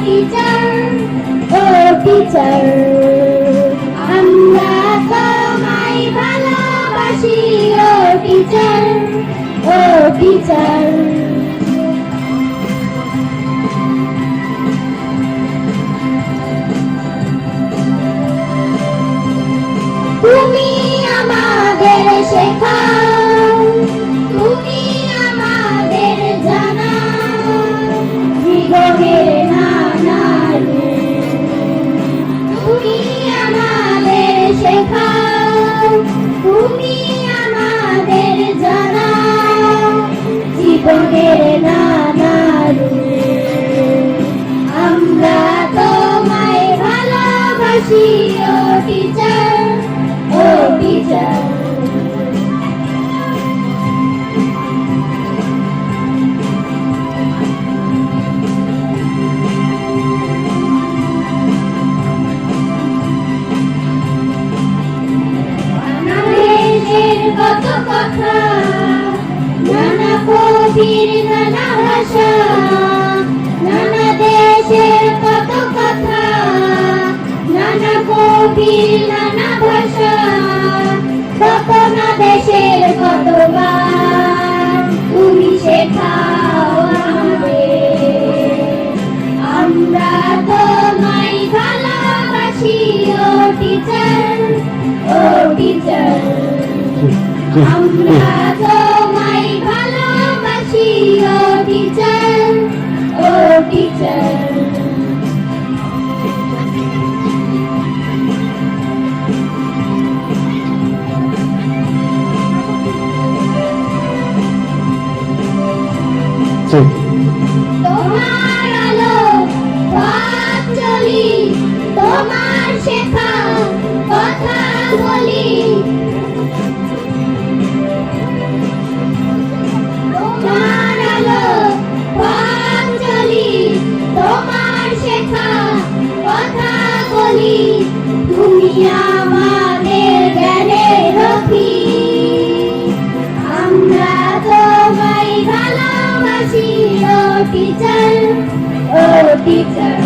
Teacher ও teacher আমরা তোমায় ভালোবাসি ও টিচার ও তুমি আমাদের শেখা তুমি আমাদের শেখাও তুমি আমাদের জানাও জীবনের নানা আমরা তোমায় ভালোবাসি ও কবির নানা ভাষা নানা দেশের কত কথা নানা কবির নানা ভাষা কত না দেশের কত গান তুমি শেখাও আমাদের। আমরা তোমায় ভালোবাসি ও টিচার ও টিচার আমরা তোমায় ভালোবাসি ও টিচার ও টিচার ঠিক টিচার ও টিচার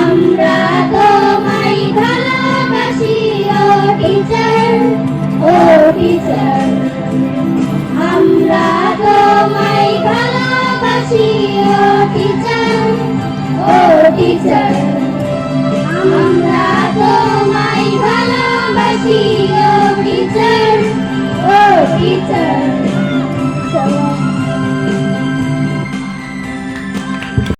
আমরা তোমায় ভালোবাসি, ও টিচার ও টিচার আমরা তোমায় ভালোবাসি, ও টিচার ও টিচার